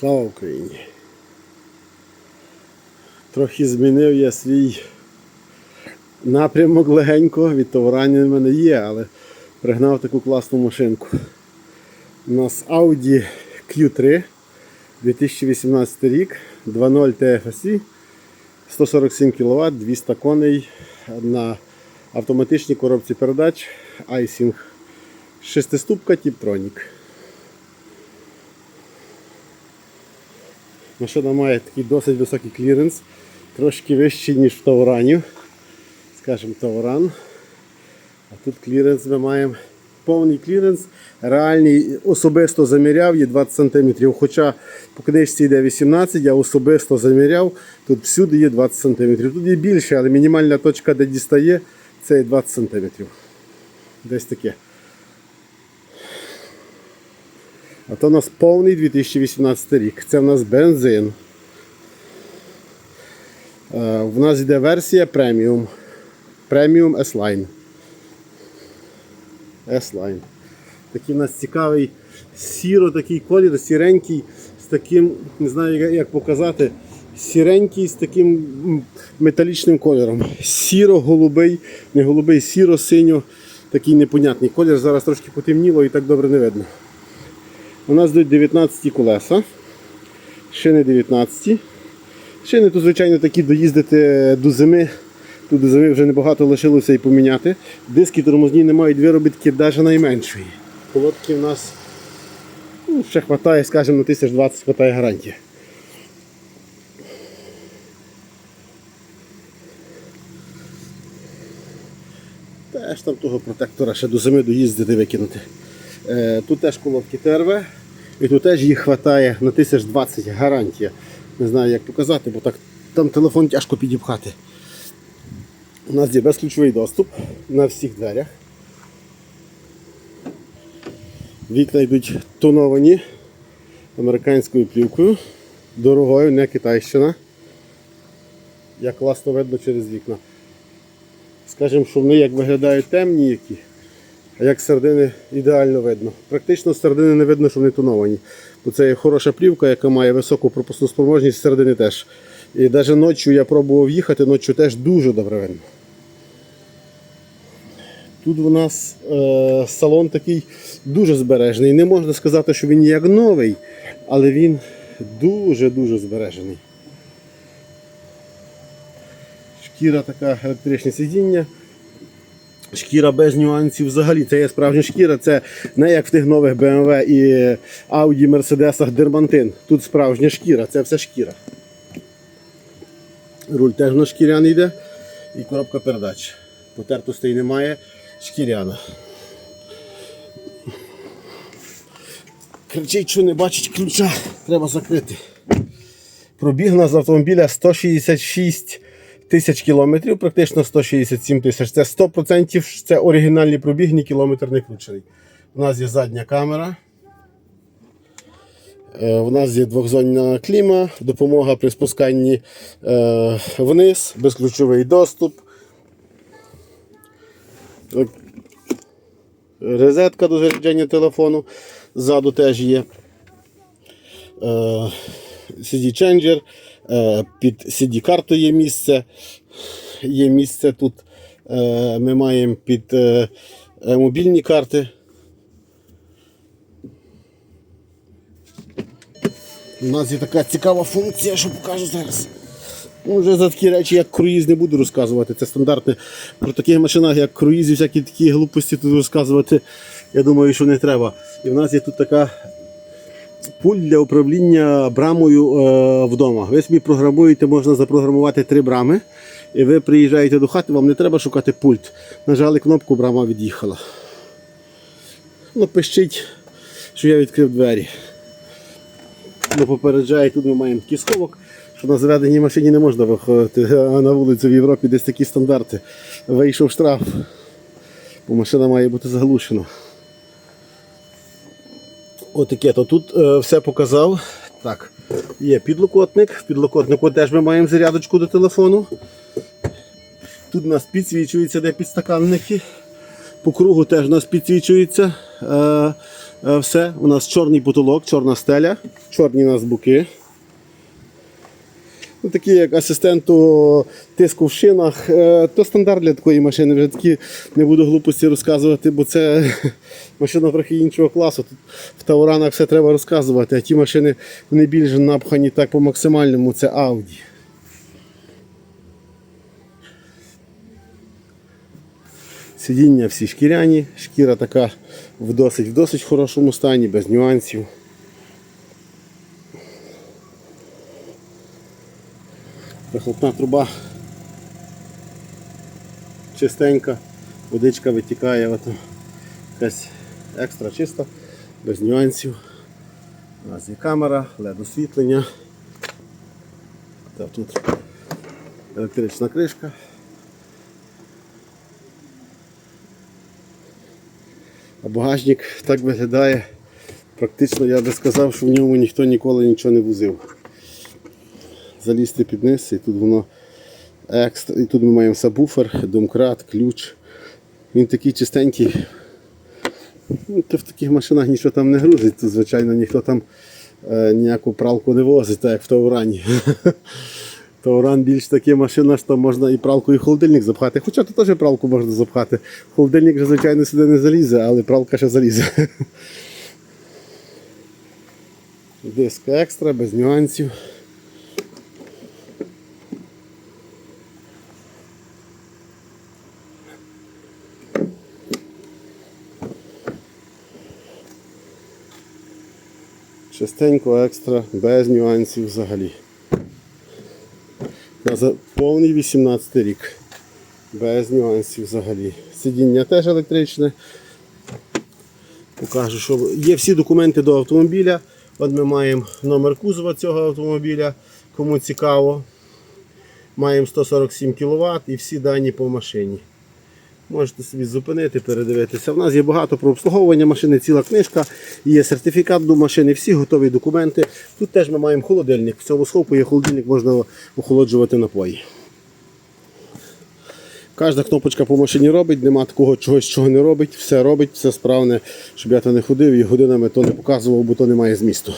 Слава Україні! Трохи змінив я свій напрямок легенько, від товарання в мене є, але пригнав таку класну машинку. У нас Audi Q3 2018 рік, 2.0 TFSI, 147 кВт, 200 коней на автоматичній коробці передач iSync. Шестиступка Tiptronic. Машина має такий досить високий кліренс, трошки вищий, ніж в Таурані. Скажімо, Тауран. А тут кліренс ми маємо повний кліренс. Реальний особисто заміряв є 20 см. Хоча по книжці йде 18, я особисто заміряв, тут всюди є 20 см. Тут є більше, але мінімальна точка, де дістає, це 20 см. Десь таке. А то у нас повний 2018 рік. Це в нас бензин. Е, В нас йде версія преміум. Преміум S-Line. S-Line. Такий у нас цікавий сіро такий колір, сіренький, з таким, не знаю як- як показати, сіренький з таким металічним кольором. Сіро-голубий, не голубий, сіро-синьо, такий непонятний колір. Зараз трошки потемніло і так добре не видно. У нас йдуть 19 колеса. Шини 19. Шини тут, звичайно, такі доїздити до зими. Тут до зими вже небагато лишилося і поміняти. Диски тормозні не мають виробітки навіть найменшої. Колодки в нас ну, ще вистачає, скажімо, на 1020 хватає гарантія. Теж там того протектора ще до зими доїздити викинути. Е, Тут теж колодки ТРВ, і тут теж їх вистачає на 1020 гарантія. Не знаю як показати, бо так там телефон тяжко підіпхати. У нас є безключовий доступ на всіх дверях. Вікна йдуть тоновані американською плівкою, дорогою, не китайщина. Як класно видно через вікна. Скажемо, що вони як виглядають темні які. Як з середини ідеально видно. Практично середини не видно, що вони тоновані. Бо це є хороша плівка, яка має високу пропускну спроможність середини теж. І навіть ночі я пробував їхати, ночі теж дуже добре видно. Тут у нас е, салон такий дуже збережений. Не можна сказати, що він як новий, але він дуже-дуже збережений. Шкіра така електричне сидіння. Шкіра без нюансів взагалі. Це є справжня шкіра, це не як в тих нових BMW і Audi, Mercedes дермантин. Тут справжня шкіра, це все шкіра. Руль теж на шкіряний йде і коробка передач. Потертостей немає, шкіряна. Кричить, що не бачить ключа, треба закрити. Пробіг на з автомобіля 166 тисяч кілометрів, практично 167 тисяч. Це 100% це оригінальний пробіг, ні кілометр не кручений. У нас є задня камера. Е, У нас є двохзонна кліма, допомога при спусканні е, вниз, безключовий доступ. Розетка до заряджання телефону. Ззаду теж є. Е, CD-ченджер, під CD-карту є місце. Є місце тут. е, Ми маємо під е, е, мобільні карти. У нас є така цікава функція, що покажу зараз. Ну, вже за такі речі, як круїз, не буду розказувати. Це стандартне. Про таких машинах, як круїз і всякі такі глупості тут розказувати, я думаю, що не треба. І в нас є тут така пульт для управління брамою е, вдома. Ви собі програмуєте, можна запрограмувати три брами. І ви приїжджаєте до хати, вам не треба шукати пульт. Нажали кнопку, брама від'їхала. Ну, пищить, що я відкрив двері. Ну, попереджає, тут ми маємо такий сховок, що на заведеній машині не можна виходити, а на вулицю в Європі десь такі стандарти. Вийшов штраф, бо машина має бути заглушена. Отаке, то тут е, все показав. Так, є підлокотник. В підлокотнику теж ми маємо зарядочку до телефону. Тут у нас підсвічується, де підстаканники. По кругу теж у нас підсвічується. Е, е, все. У нас чорний потолок, чорна стеля, чорні у нас буки. Ну, такі як асистенту тиску в шинах, е, то стандарт для такої машини. Вже такі не буду глупості розказувати, бо це машина трохи іншого класу. Тут в Тауранах все треба розказувати, а ті машини вони більш напхані так по максимальному, це Audi. Сидіння всі шкіряні, шкіра така в досить, в досить хорошому стані, без нюансів. Вихлопна труба чистенька, водичка витікає, ото якась екстра чиста, без нюансів. У нас є камера, LED освітлення. Тут електрична кришка. А багажник так виглядає. Практично я би сказав, що в ньому ніхто ніколи нічого не возив. Залізти під низ і тут воно екстра. І тут ми маємо сабвуфер, домкрат, ключ. Він такий чистенький. Ну, то в таких машинах нічого там не грузить, тут, звичайно, ніхто там е, ніяку пралку не возить, так як в Таурані. Тауран більш таке машина, що можна і пралку, і холодильник запхати. Хоча тут теж пралку можна запхати. Холодильник вже, звичайно, сюди не залізе, але пралка ще залізе. Диск екстра, без нюансів. Частенько екстра, без нюансів взагалі. За- повний 18 рік. Без нюансів взагалі. Сидіння теж електричне. Покажу, що є всі документи до автомобіля. От ми маємо номер кузова цього автомобіля, кому цікаво. Маємо 147 кВт і всі дані по машині. Можете собі зупинити, передивитися. У нас є багато про обслуговування машини, ціла книжка, є сертифікат до машини, всі готові документи. Тут теж ми маємо холодильник. В цьому схопу є холодильник, можна охолоджувати напої. Кожна кнопочка по машині робить, нема такого чогось, чого не робить, все робить, все справне, щоб я то не ходив і годинами то не показував, бо то немає змісту.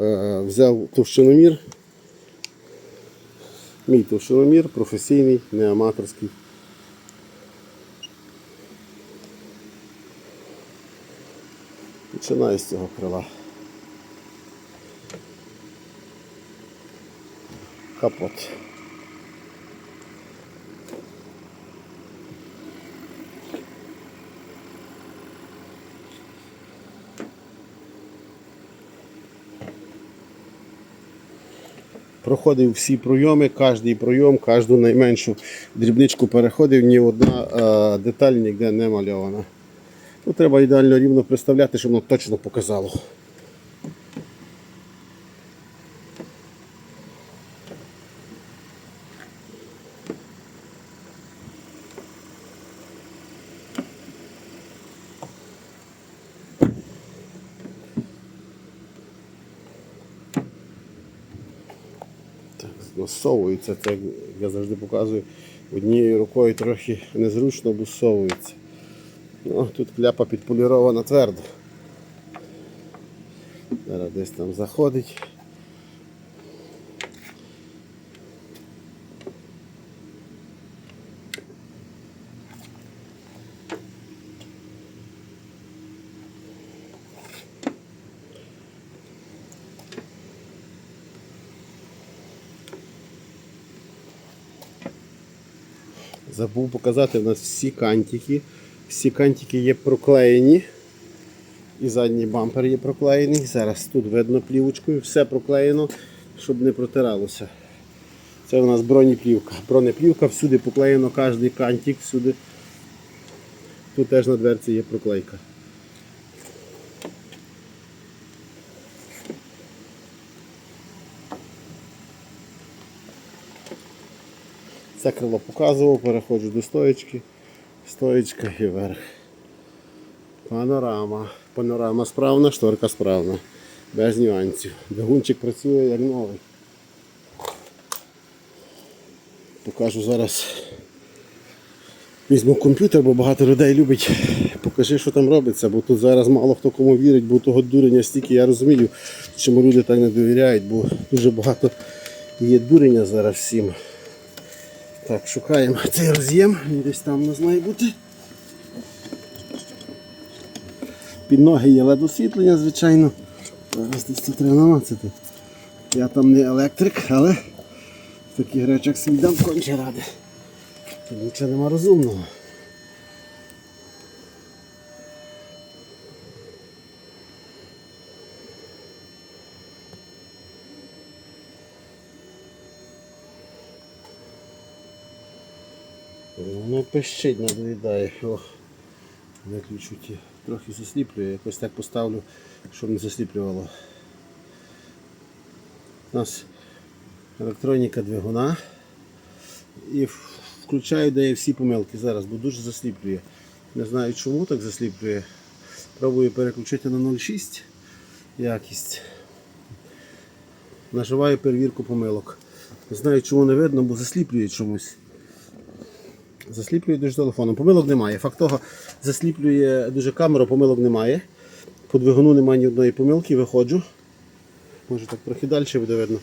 Е, Взяв товщиномір. Мій товщиномір професійний, не аматорський. Починаю з цього крила. Капот. Проходив всі пройоми, кожний пройом, кожну найменшу дрібничку переходив, ні одна е, деталь ніде не мальована. Тут треба ідеально рівно представляти, щоб воно точно показало. Так, це я завжди показую. Однією рукою трохи незручно, бо. Ну, тут кляпа підполірована твердо. Зараз десь там заходить. Забув показати, у нас всі кантики. Всі кантики є проклеєні. І задній бампер є проклеєний. Зараз тут видно плівочкою, все проклеєно, щоб не протиралося. Це у нас бронеплівка. Бронеплівка, всюди поклеєно кожен кантик, всюди. Тут теж на дверці є проклейка. Це крило показував, переходжу до стоечки, стоечка і вверх. Панорама. Панорама справна, шторка справна. Без нюансів. Двигунчик працює як новий. Покажу зараз візьму комп'ютер, бо багато людей любить. Покажи, що там робиться, бо тут зараз мало хто кому вірить, бо того дурення стільки я розумію, чому люди так не довіряють, бо дуже багато є дурення зараз всім. Так, шукаємо цей роз'єм, він десь там не знає бути. Під ноги є LED освітлення, звичайно. Зараз десь це треба намацати. Я там не електрик, але в таких речах свідам конче ради. Нічого нема розумного. Воно пищить, надоїдає. О, виключу ті. Трохи засліплює, якось так поставлю, щоб не засліплювало. У нас електроніка двигуна. І включаю де є всі помилки зараз, бо дуже засліплює. Не знаю чому так засліплює. Пробую переключити на 0,6 якість. Наживаю перевірку помилок. Не знаю чому не видно, бо засліплює чомусь. Засліплює дуже телефоном. Помилок немає. Факт того, засліплює дуже камеру, помилок немає. По двигуну немає ні одної помилки, виходжу. Може так трохи далі буде видно.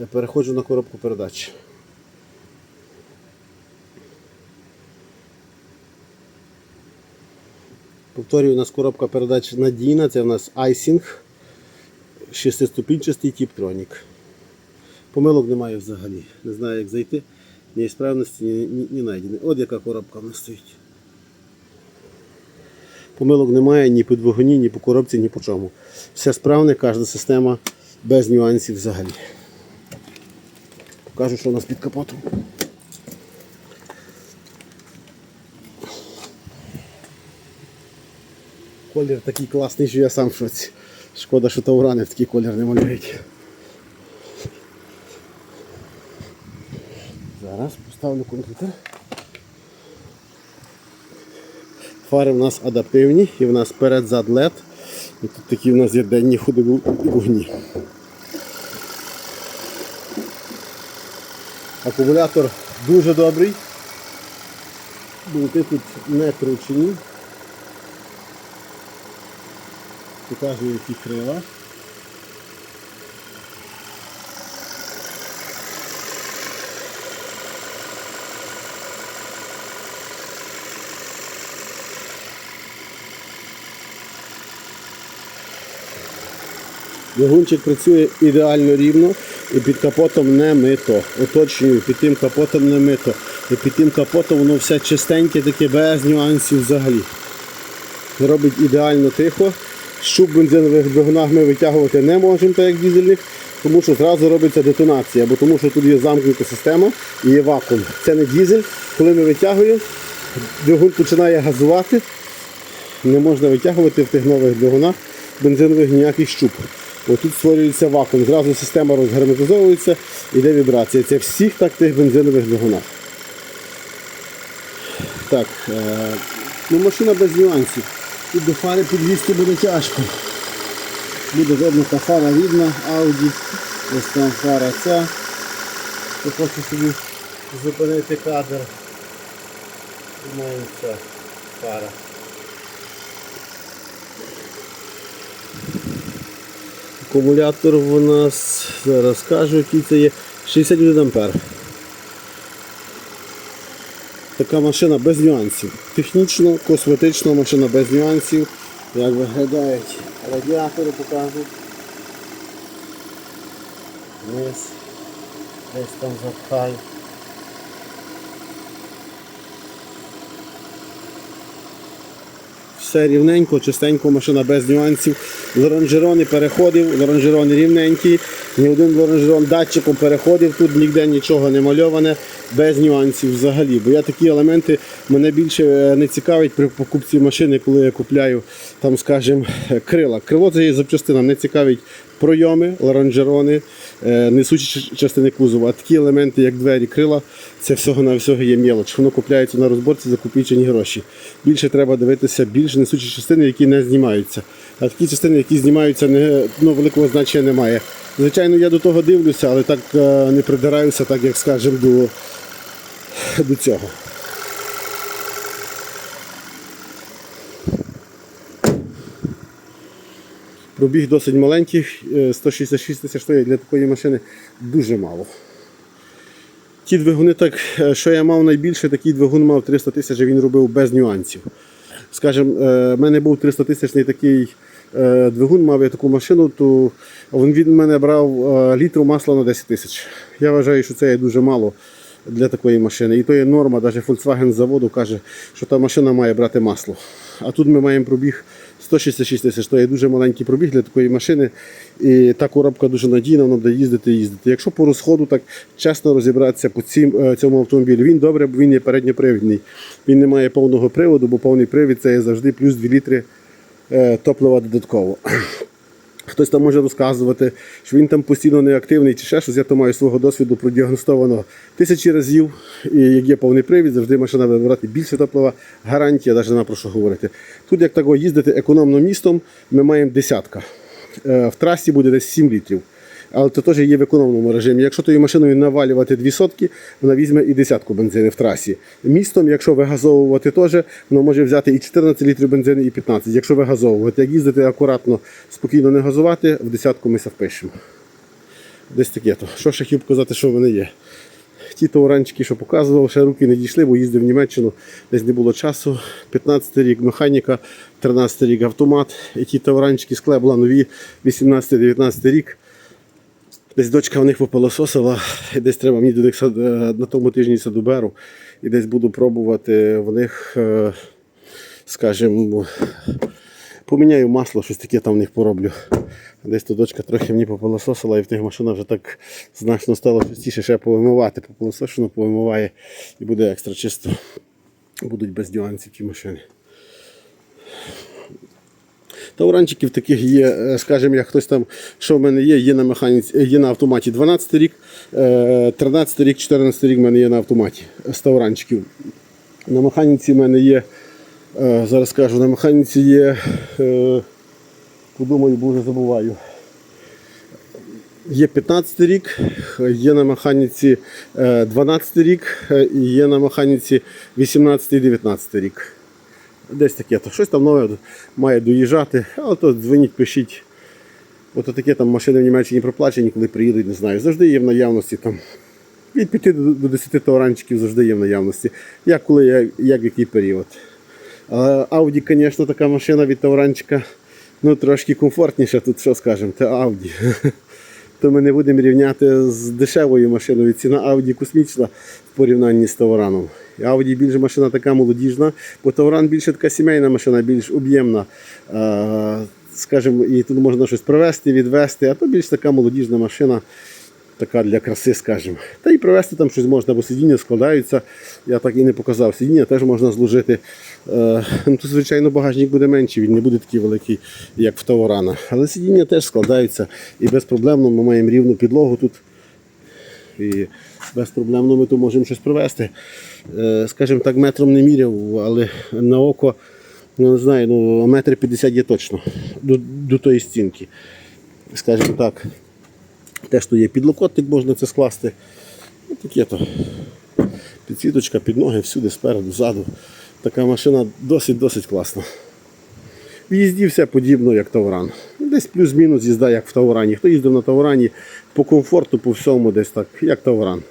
Е, Переходжу на коробку передач. Повторюю, у нас коробка передач надійна, це в нас iSync, шестиступінчастий Tiptronic. Помилок немає взагалі. Не знаю, як зайти. Ні справності, ні, ні, ні знайдені. От яка коробка в нас стоїть. Помилок немає ні по двигуні, ні по коробці, ні по чому. Все справне, кожна система без нюансів взагалі. Покажу, що у нас під капотом. Колір такий класний, що я сам в шоці. Шкода, що таурани в такий колір не малюють. Зараз поставлю комп'ютер. Фари в нас адаптивні і в нас перед-зад LED. І тут такі в нас є денні ходові вогні. Акумулятор дуже добрий. Болти тут не кручені. Покажу які крила. Двигунчик працює ідеально рівно і під капотом не мито. Уточнюю, під тим капотом не мито. І під тим капотом воно все чистеньке, таке без нюансів взагалі. Робить ідеально тихо. Щуп бензинових двигунах ми витягувати не можемо, так як дізельних, тому що зразу робиться детонація, бо тому що тут є замкнута система і є вакуум. Це не дізель. Коли ми витягуємо, двигун починає газувати. Не можна витягувати в тих нових двигунах бензинових ніяких щуп. Отут створюється вакуум, зразу система розгерметизовується, іде вібрація. Це всіх так тих бензинових двигунах. Так, е, ну машина без нюансів. Тут до фари підвісти буде тяжко. Буде видно, фара рідна, Audi. Ось там фара ця. Я хочу собі зупинити кадр. Думаю, ця фара. Акумулятор у нас, зараз кажу, який це є, 61 ампер. Така машина без нюансів. Технічно, косметично машина без нюансів. Як виглядають радіатори, покажу. Ось, Десь там запхаю. Все рівненько, чистенько, машина без нюансів. Лоранжерони переходив, лоранжерони рівненькі. Ні один лоранжерон датчиком переходив, тут ніде нічого не мальоване, без нюансів взагалі. Бо я такі елементи мене більше е, не цікавить при покупці машини, коли я купляю там, скажімо, крила. Крило це є запчастина, не цікавить пройоми, лоранжерони, несучі частини кузова. А такі елементи, як двері, крила, це всього на всього є мелоч. Воно купляється на розборці за копійчані гроші. Більше треба дивитися більш несучі частини, які не знімаються. А такі частини, які знімаються, не, ну, великого значення немає. Звичайно, я до того дивлюся, але так е, не придираюся, так як скажемо, до до цього. Пробіг досить маленький, е, 166 тисяч стоїть для такої машини дуже мало. Ті двигуни, так, е, що я мав найбільше, такий двигун мав 300 тисяч, він робив без нюансів. Скажем, е, в мене був 300 тисячний такий е, двигун, мав я таку машину, то він від мене брав е, літру масла на 10 тисяч. Я вважаю, що це є дуже мало для такої машини. І то є норма, навіть Volkswagen з заводу каже, що та машина має брати масло. А тут ми маємо пробіг 166 тисяч, то є дуже маленький пробіг для такої машини. І та коробка дуже надійна, вона буде їздити і їздити. Якщо по розходу так чесно розібратися по цім, е, цьому автомобілю, він добре, бо він є передньопривідний. Він не має повного приводу, бо повний привід це є завжди плюс 2 літри е, топлива додатково. Хтось там може розказувати, що він там постійно неактивний чи ще щось. Я то маю свого досвіду продіагностовано тисячі разів. І як є повний привід, завжди машина брати більше топлива. Гарантія, навіть нема про що говорити. Тут, як такого їздити економно містом, ми маємо десятка. Е, В трасі буде десь 7 літрів. Але це теж є в економному режимі. Якщо тою машиною навалювати дві сотки, вона візьме і десятку бензину в трасі. Містом, якщо вигазовувати теж, воно може взяти і 14 літрів бензину, і 15, якщо вигазовувати. Як їздити акуратно, спокійно не газувати, в десятку ми впишемо. Десь таке то. Що ще хотів показати, що в мене є. Ті тауранчики, що показував, ще руки не дійшли, бо їздив в Німеччину, десь не було часу. 15 рік механіка, 13 рік автомат. І ті тауранчики з клебла нові, 18-19 рік. Десь дочка в них попилососила, і десь треба мені до них е, на тому тижні саду беру. І десь буду пробувати в них, е, скажімо, поміняю масло, щось таке там в них пороблю. Десь то дочка трохи мені попилососила, і в тих машинах вже так значно стало частіше ще повимивати. Попилосошено повимиває і буде екстра чисто. Будуть без нюансів ті машини. Тауранчиків таких є, е, скажімо, як хтось там, що в мене є, є на механіці, є на автоматі 12 рік, е, 13 рік, 14 рік в мене є на автоматі з тауранчиків. На механіці в мене є, е, зараз скажу, на механіці є, е, подумаю, бо вже забуваю. Є 15 рік, є на механіці е, 12 рік, е, і є на механіці 18-19 рік. Десь таке, то щось там нове має доїжджати, але то дзвоніть, пишіть. Ото таке там машини в Німеччині проплачені, коли приїдуть, не знаю. Завжди є в наявності там. Від 5 до до 10 тауранчиків завжди є в наявності. Як коли, як, як який період. А Audi, звісно, така машина від тауранчика ну, трошки комфортніша, тут що скажемо, це Audi. То ми не будемо рівняти з дешевою машиною. Ціна Audi космічна в порівнянні з Тавраном. Audi більш машина така молодіжна, бо Тавран більше така сімейна машина, більш об'ємна. Скажімо, і тут можна щось привезти, відвезти, а то більш така молодіжна машина, така для краси, скажімо. Та і привезти там щось можна, бо сидіння складаються. Я так і не показав. Сидіння теж можна зложити. Е, ну, Тут, звичайно, багажник буде менший, він не буде такий великий, як в Таврана. Але сидіння теж складаються і безпроблемно ми маємо рівну підлогу тут. І безпроблемно ми тут можемо щось привезти. Е, Скажімо так, метром не міряв, але на око, ну не знаю, ну метр 50 є точно до, до тої стінки. Скажімо так, теж тут є підлокотник, можна це скласти. Ну, таке то. Підсвіточка під ноги, всюди, спереду, ззаду. Така машина досить-досить класна. В їзді все подібно, як Тавран. Десь плюс-мінус їзда, як в Таврані. Хто їздив на Таврані по комфорту, по всьому, десь так, як Тавран.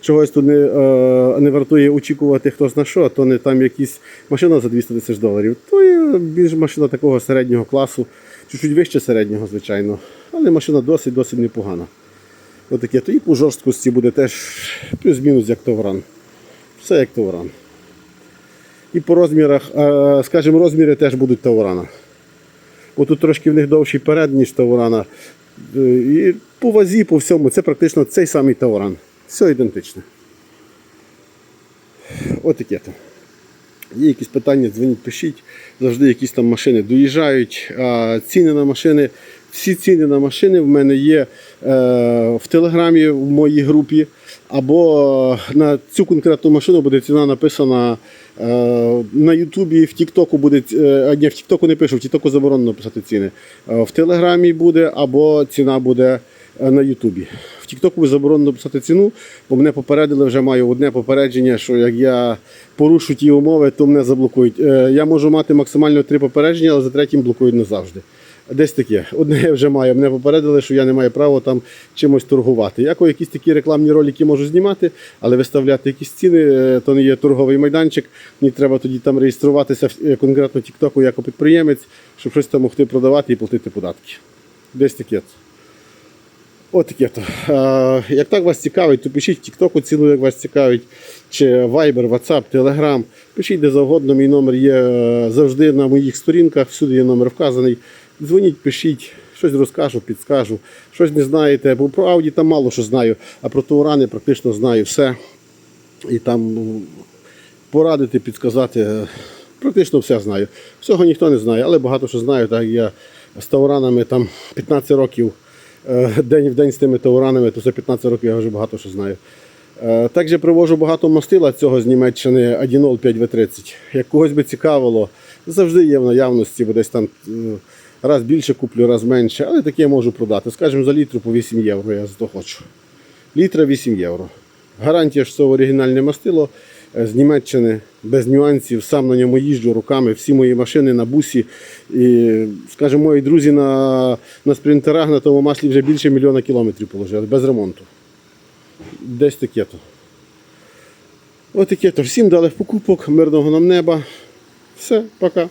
Чогось тут не, е, не вартує очікувати хтось на що, то не там якісь машина за 200 тисяч доларів. То є більш машина такого середнього класу, чуть-чуть вище середнього, звичайно. Але машина досить-досить непогана. Отаке. То і по жорсткості буде теж плюс-мінус як Тавран. Все як Тавран. І по розмірах, скажімо, розміри теж будуть Таврана. Бо тут трошки в них довший перед, ніж Таврана. Е, І по вазі, по всьому, це практично цей самий Тавран. Все ідентичне. Отаке то. Є якісь питання, дзвоніть, пишіть. Завжди якісь там машини доїжджають. Ціни на машини Всі ціни на машини в мене є е, в Телеграмі в моїй групі, або на цю конкретну машину буде ціна написана е, на Ютубі, в Тіктоку буде е, а, ні, в Тіктоку не пишу, в Тіктоку заборонено писати ціни. Е, в Телеграмі буде, або ціна буде е, на Ютубі. В Тіктоку заборонено писати ціну, бо мене попередили, вже маю одне попередження, що як я порушу ті умови, то мене заблокують. Е, Я можу мати максимально три попередження, але за третім блокують назавжди. Десь таке. Одне я вже маю. Мене попередили, що я не маю права там чимось торгувати. Я якісь такі рекламні ролики можу знімати, але виставляти якісь ціни, е, то не є торговий майданчик. Мені треба тоді там реєструватися е, конкретно Тіктоку як підприємець, щоб щось там могти продавати і платити податки. Десь таке. От то. Як так вас цікавить, то пишіть в Тіктоку ціну, як вас цікавить, чи Viber, WhatsApp, Telegram. Пишіть де завгодно, мій номер є е, завжди на моїх сторінках, всюди є номер вказаний. Дзвоніть, пишіть, щось розкажу, підскажу. Щось не знаєте, бо про Audi там мало що знаю, а про Таурани практично знаю все. І там ну, порадити, підказати. е, Практично все знаю. Всього ніхто не знає, але багато що знаю. Так я з тауранами там 15 років день в день з тими тауранами, то за 15 років я вже багато що знаю. Е, Також привожу багато мастила цього з Німеччини 1.0 5V30. Як когось би цікавило, завжди є в наявності, бо десь там е, раз більше куплю, раз менше, але таке я можу продати. Скажімо, за літру по 8 євро я за то хочу. Літра 8 євро. Гарантія, що це оригінальне мастило е, з Німеччини, без нюансів. Сам на ньому їжджу руками, всі мої машини на бусі. І, скажімо, мої друзі на, на спринтерах на тому маслі вже більше мільйона кілометрів положили, без ремонту. Десь таке то. Ось таке то. Всім дали в покупок, мирного нам неба. Все, пока.